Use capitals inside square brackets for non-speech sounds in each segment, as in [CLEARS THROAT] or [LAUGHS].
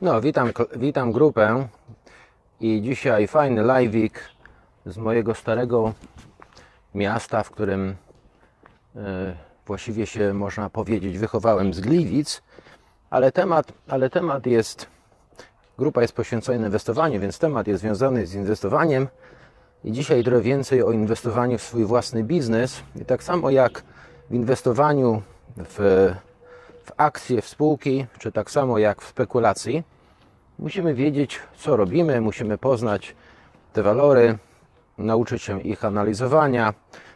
No, witam, witam grupę i dzisiaj fajny live'ik z mojego starego miasta, w którym e, właściwie się można powiedzieć wychowałem z Gliwic, ale temat, ale temat jest, grupa jest poświęcona inwestowaniu, więc temat jest związany z inwestowaniem. I dzisiaj trochę więcej o inwestowaniu w swój własny biznes. I tak samo jak w inwestowaniu w, w akcje, w spółki, czy tak samo jak w spekulacji, musimy wiedzieć, co robimy, musimy poznać te walory, nauczyć się ich analizowania,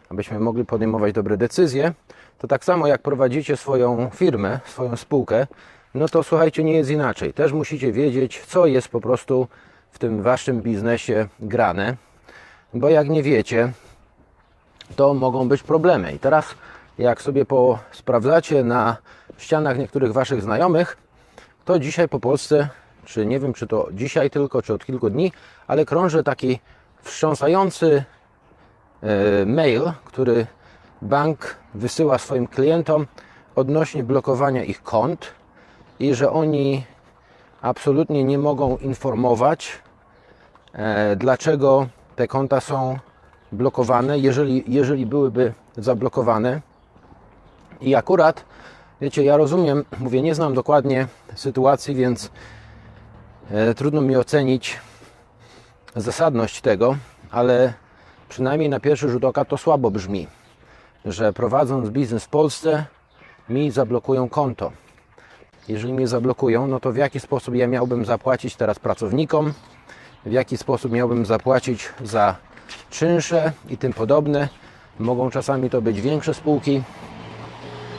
abyśmy mogli podejmować dobre decyzje. To tak samo jak prowadzicie swoją firmę, swoją spółkę, no to słuchajcie, nie jest inaczej. Też musicie wiedzieć, co jest po prostu w tym waszym biznesie grane, bo jak nie wiecie, to mogą być problemy. I teraz, jak sobie sprawdzacie na ścianach niektórych waszych znajomych, to dzisiaj po Polsce, czy nie wiem, czy to dzisiaj tylko, czy od kilku dni, ale krąży taki wstrząsający e, mail, który bank wysyła swoim klientom odnośnie blokowania ich kont i że oni absolutnie nie mogą informować, e, dlaczego te konta są blokowane, jeżeli, jeżeli byłyby zablokowane. I akurat, wiecie, ja rozumiem, mówię, nie znam dokładnie sytuacji, więc e, trudno mi ocenić zasadność tego, ale przynajmniej na pierwszy rzut oka to słabo brzmi, że prowadząc biznes w Polsce mi zablokują konto. Jeżeli mnie zablokują, no to w jaki sposób ja miałbym zapłacić teraz pracownikom, w jaki sposób miałbym zapłacić za czynsze i tym podobne. Mogą czasami to być większe spółki.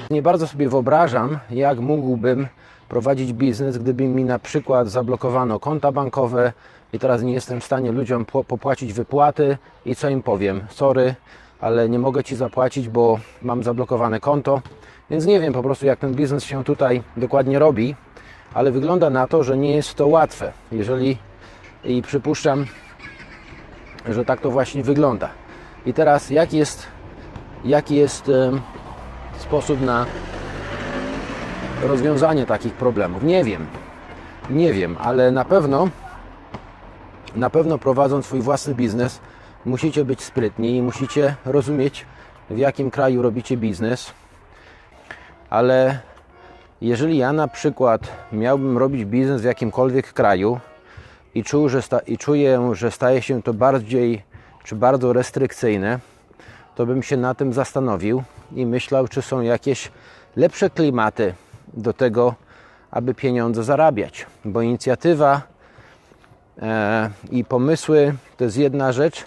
Nie bardzo sobie wyobrażam, jak mógłbym prowadzić biznes, gdyby mi na przykład zablokowano konta bankowe i teraz nie jestem w stanie ludziom popłacić wypłaty i co im powiem? Sorry, ale nie mogę Ci zapłacić, bo mam zablokowane konto. Więc nie wiem po prostu, jak ten biznes się tutaj dokładnie robi, ale wygląda na to, że nie jest to łatwe. Jeżeli i przypuszczam, że tak to właśnie wygląda. I teraz, jaki jest, jaki jest sposób na rozwiązanie takich problemów? Nie wiem. Nie wiem, ale na pewno na pewno prowadząc swój własny biznes, musicie być sprytni i musicie rozumieć, w jakim kraju robicie biznes. Ale jeżeli ja na przykład miałbym robić biznes w jakimkolwiek kraju i, czuł, że i czuję, że staje się to bardziej czy bardzo restrykcyjne, to bym się na tym zastanowił i myślał, czy są jakieś lepsze klimaty do tego, aby pieniądze zarabiać. Bo inicjatywa e, i pomysły to jest jedna rzecz,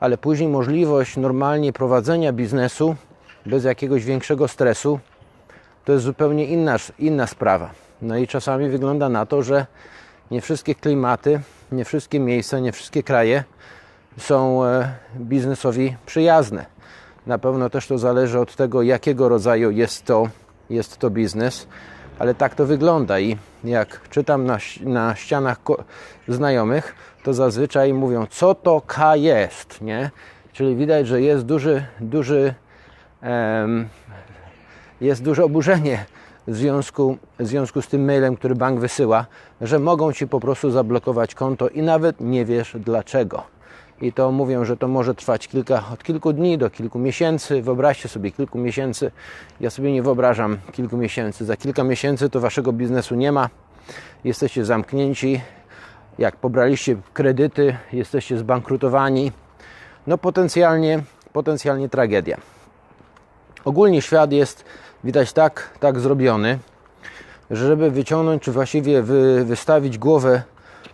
ale później możliwość normalnie prowadzenia biznesu bez jakiegoś większego stresu to jest zupełnie inna, inna sprawa. No i czasami wygląda na to, że nie wszystkie klimaty, nie wszystkie miejsca, nie wszystkie kraje są e, biznesowi przyjazne. Na pewno też to zależy od tego, jakiego rodzaju jest to, jest to biznes, ale tak to wygląda. I jak czytam na, na ścianach znajomych, to zazwyczaj mówią, co to K jest, nie? Czyli widać, że jest duży, duży, um, jest duże oburzenie w związku, w związku z tym mailem, który bank wysyła, że mogą ci po prostu zablokować konto i nawet nie wiesz dlaczego. I to mówią, że to może trwać kilka, od kilku dni do kilku miesięcy. Wyobraźcie sobie kilku miesięcy. Ja sobie nie wyobrażam kilku miesięcy. Za kilka miesięcy to waszego biznesu nie ma. Jesteście zamknięci. Jak pobraliście kredyty, jesteście zbankrutowani. No potencjalnie, potencjalnie tragedia. Ogólnie świat jest widać tak, tak zrobiony, że żeby wyciągnąć, czy właściwie wy, wystawić głowę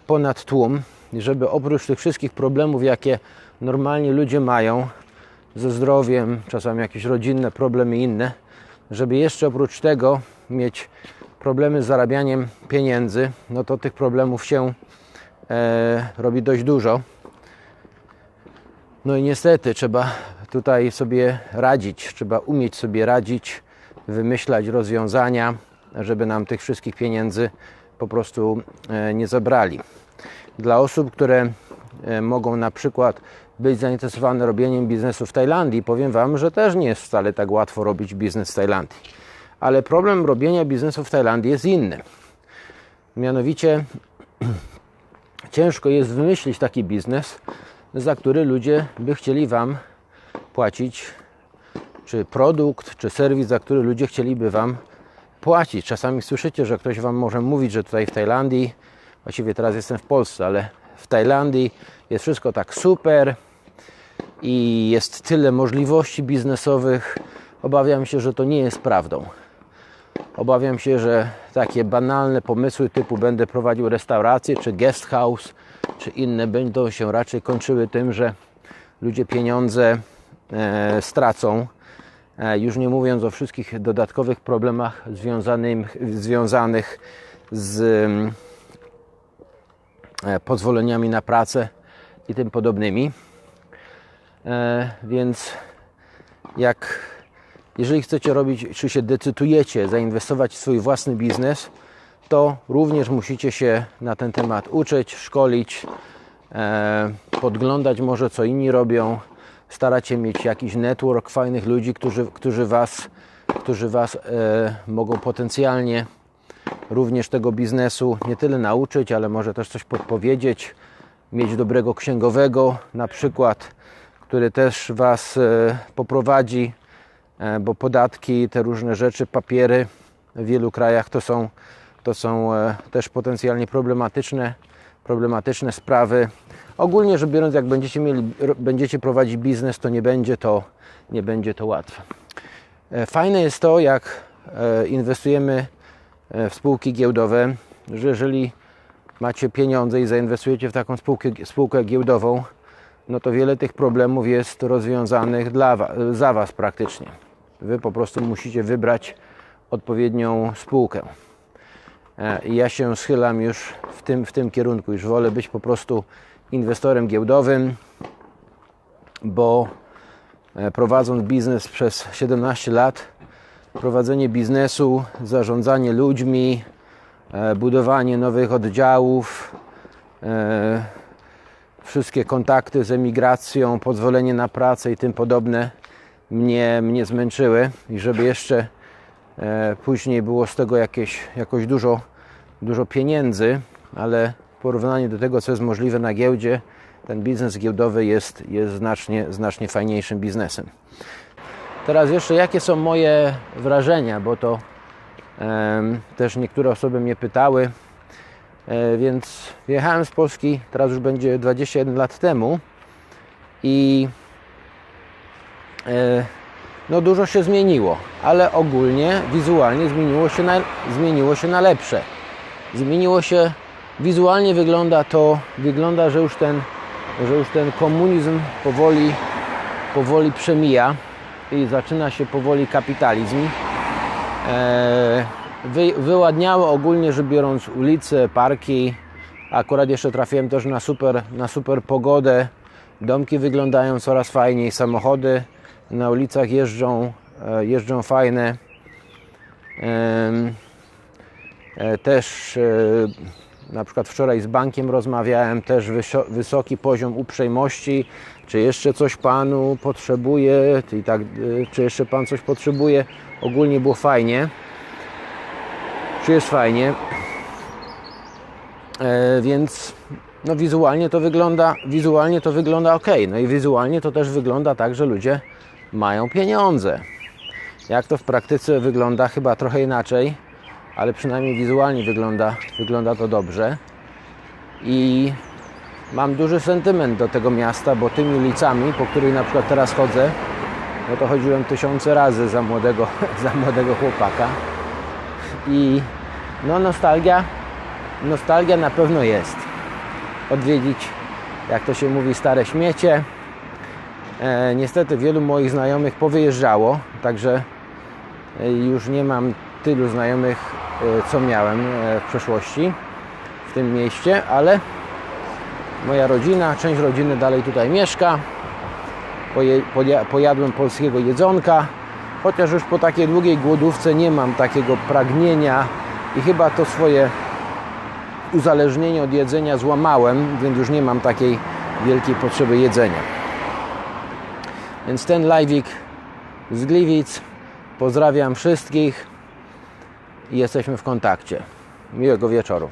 ponad tłum, żeby oprócz tych wszystkich problemów, jakie normalnie ludzie mają ze zdrowiem, czasami jakieś rodzinne problemy inne, żeby jeszcze oprócz tego mieć problemy z zarabianiem pieniędzy, no to tych problemów się e, robi dość dużo. No i niestety trzeba tutaj sobie radzić, trzeba umieć sobie radzić, wymyślać rozwiązania, żeby nam tych wszystkich pieniędzy po prostu e, nie zabrali. Dla osób, które e, mogą na przykład być zainteresowane robieniem biznesu w Tajlandii, powiem Wam, że też nie jest wcale tak łatwo robić biznes w Tajlandii. Ale problem robienia biznesu w Tajlandii jest inny. Mianowicie [CLEARS THROAT] ciężko jest wymyślić taki biznes, za który ludzie by chcieli Wam płacić, czy produkt, czy serwis, za który ludzie chcieliby Wam płacić. Czasami słyszycie, że ktoś Wam może mówić, że tutaj w Tajlandii, właściwie teraz jestem w Polsce, ale w Tajlandii jest wszystko tak super i jest tyle możliwości biznesowych. Obawiam się, że to nie jest prawdą. Obawiam się, że takie banalne pomysły typu będę prowadził restaurację czy guest house czy inne będą się raczej kończyły tym, że ludzie pieniądze e, stracą. E, już nie mówiąc o wszystkich dodatkowych problemach związanych, związanych z pozwoleniami na pracę i tym podobnymi. E, więc jak jeżeli chcecie robić, czy się decydujecie zainwestować w swój własny biznes, to również musicie się na ten temat uczyć, szkolić, e, podglądać może co inni robią, starać się mieć jakiś network fajnych ludzi, którzy, którzy Was, którzy was e, mogą potencjalnie również tego biznesu nie tyle nauczyć, ale może też coś podpowiedzieć, mieć dobrego księgowego na przykład, który też Was e, poprowadzi, e, bo podatki, te różne rzeczy, papiery w wielu krajach to są, to są e, też potencjalnie problematyczne, problematyczne sprawy. Ogólnie rzecz biorąc, jak będziecie, mieli, będziecie prowadzić biznes, to nie będzie to, nie będzie to łatwe. Fajne jest to, jak inwestujemy spółki giełdowe, że jeżeli macie pieniądze i zainwestujecie w taką spółkę, spółkę giełdową, no to wiele tych problemów jest rozwiązanych dla wa- za Was praktycznie. Wy po prostu musicie wybrać odpowiednią spółkę. E, I ja się schylam już w tym, w tym kierunku, już wolę być po prostu inwestorem giełdowym, bo e, prowadząc biznes przez 17 lat, prowadzenie biznesu, zarządzanie ludźmi, e, budowanie nowych oddziałów, e, wszystkie kontakty z emigracją, pozwolenie na pracę i tym podobne mnie, mnie zmęczyły i żeby jeszcze e, później było z tego jakieś, jakoś dużo, dużo pieniędzy, ale w porównaniu do tego, co jest możliwe na giełdzie, ten biznes giełdowy jest, jest znacznie, znacznie fajniejszym biznesem. Teraz jeszcze jakie są moje wrażenia, bo to em, też niektóre osoby mnie pytały, E, więc wyjechałem z Polski, teraz już będzie 21 lat temu i e, no dużo się zmieniło, ale ogólnie wizualnie zmieniło się na, zmieniło się na lepsze. Zmieniło się, wizualnie wygląda to, wygląda, że już ten, że już ten komunizm powoli, powoli przemija i zaczyna się powoli kapitalizm. E, wy, wyładniało ogólnie rzecz biorąc ulice, parki. Akurat jeszcze trafiłem też na super, na super pogodę. Domki wyglądają coraz fajniej, samochody na ulicach jeżdżą, e, jeżdżą fajne. E, Też na przykład wczoraj z bankiem rozmawiałem, też wysoki poziom uprzejmości. Czy jeszcze coś panu potrzebuje? I tak, e, czy jeszcze pan coś potrzebuje? Ogólnie było fajnie. Czy jest fajnie? E, więc no wizualnie to wygląda, wizualnie to wygląda ok. No i wizualnie to też wygląda tak, że ludzie mają pieniądze. Jak to w praktyce wygląda, chyba trochę inaczej, ale przynajmniej wizualnie wygląda, wygląda to dobrze. I mam duży sentyment do tego miasta, bo tymi ulicami, po których na przykład teraz chodzę, no to chodziłem tysiące razy za młodego, [LAUGHS] za młodego chłopaka. I no nostalgia, nostalgia na pewno jest. Odwiedzić, jak to się mówi, stare śmiecie. E, niestety wielu moich znajomych powyjeżdżało, także e, już nie mam tylu znajomych, co miałem e, w przeszłości w tym mieście, ale moja rodzina, część rodziny dalej tutaj mieszka. Pojadłem polskiego jedzonka, chociaż już po takiej długiej głodówce nie mam takiego pragnienia i chyba to swoje uzależnienie od jedzenia złamałem, więc już nie mam takiej wielkiej potrzeby jedzenia. Więc ten live'ik z Gliwic. Pozdrawiam wszystkich i jesteśmy w kontakcie. Miłego wieczoru.